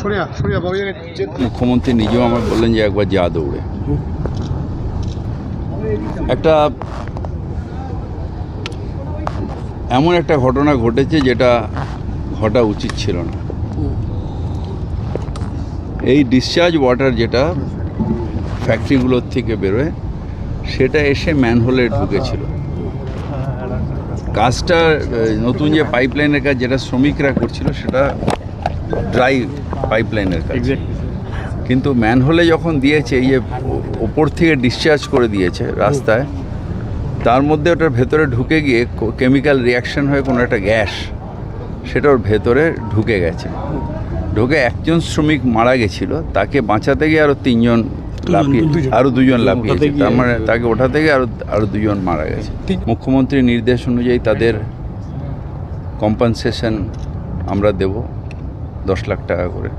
সরিয়া সরিয়া বাবু মুখ্যমন্ত্রী নিজেও আমার বললেন যে একবার যা দৌড়ে। একটা এমন একটা ঘটনা ঘটেছে যেটা ঘটা উচিত ছিল না। এই ডিসচার্জ ওয়াটার যেটা ফ্যাক্টরিগুলোর থেকে বেরোয় সেটা এসে ম্যানহোলে ঢুকেছিল। কাজটা নতুন যে পাইপলাইনের কাজ যেটা শ্রমিকরা করছিল সেটা ড্রাই পাইপলাইনের কাজ। কিন্তু ম্যানহোলে যখন দিয়েছে এই যে ওপর থেকে ডিসচার্জ করে দিয়েছে রাস্তায় তার মধ্যে ওটার ভেতরে ঢুকে গিয়ে কেমিক্যাল রিয়াকশন হয়ে কোনো একটা গ্যাস সেটা ওর ভেতরে ঢুকে গেছে। ঢুকে একজন শ্রমিক মারা গেছিল তাকে বাঁচাতে গিয়ে আরও তিনজন লাফিয়ে আরও দুজন। লাফিয়েছে তার মানে তাকে ওঠা থেকে আরও আরও দুজন মারা গেছে। মুখ্যমন্ত্রীর নির্দেশ অনুযায়ী তাদের কম্পানসেশন আমরা দেব দশ লাখ টাকা করে।